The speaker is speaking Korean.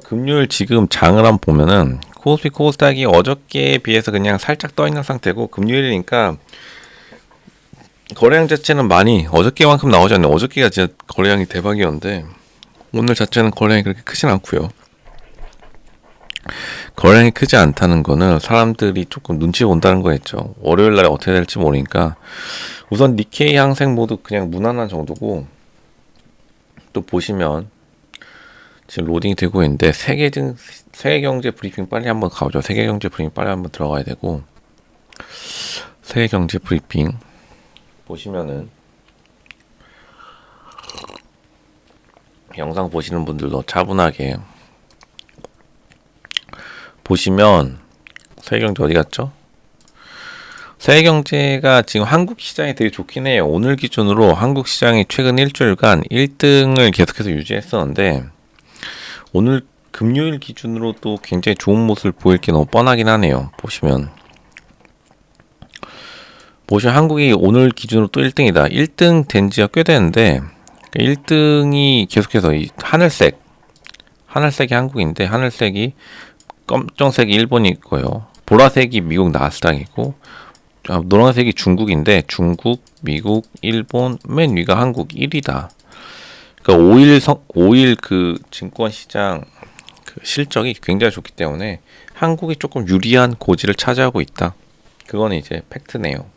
금요일 지금 장을 한번 보면은 코스피 코스닥이 어저께에 비해서 그냥 살짝 떠 있는 상태고 금요일이니까 거래량 자체는 많이 어저께만큼 나오지 않네. 어저께가 진짜 거래량이 대박이었는데 오늘 자체는 거래량이 그렇게 크진 않고요. 거래량이 크지 않다는 거는 사람들이 조금 눈치 본다는 거겠죠. 월요일 날에 어떻게 될지 모르니까 우선 니케이 항생 모두 그냥 무난한 정도고 또 보시면 지금 로딩이 되고 있는데 세계 증 세계 경제 브리핑 빨리 한번 가보죠. 세계 경제 브리핑 빨리 한번 들어가야 되고 세계 경제 브리핑 보시면은 영상 보시는 분들도 차분하게 보시면 세계 경제 어디 갔죠? 세계 경제가 지금 한국 시장이 되게 좋긴 해요. 오늘 기준으로 한국 시장이 최근 일주일간 1등을 계속해서 유지했었는데 오늘 금요일 기준으로 또 굉장히 좋은 모습을 보일 게 너무 뻔하긴 하네요. 보시면 보시면 한국이 오늘 기준으로 또 1등이다. 1등 된 지가 꽤 되는데 1등이 계속해서 이 하늘색 하늘색이 한국인데 하늘색이 검정색이 일본이 있고요. 보라색이 미국 나스닥이고 아, 노란색이 중국인데 중국, 미국, 일본 맨 위가 한국 1위다. 그러니까 5일 성 5일 그 증권 시장 그 실적이 굉장히 좋기 때문에 한국이 조금 유리한 고지를 차지하고 있다. 그건 이제 팩트네요.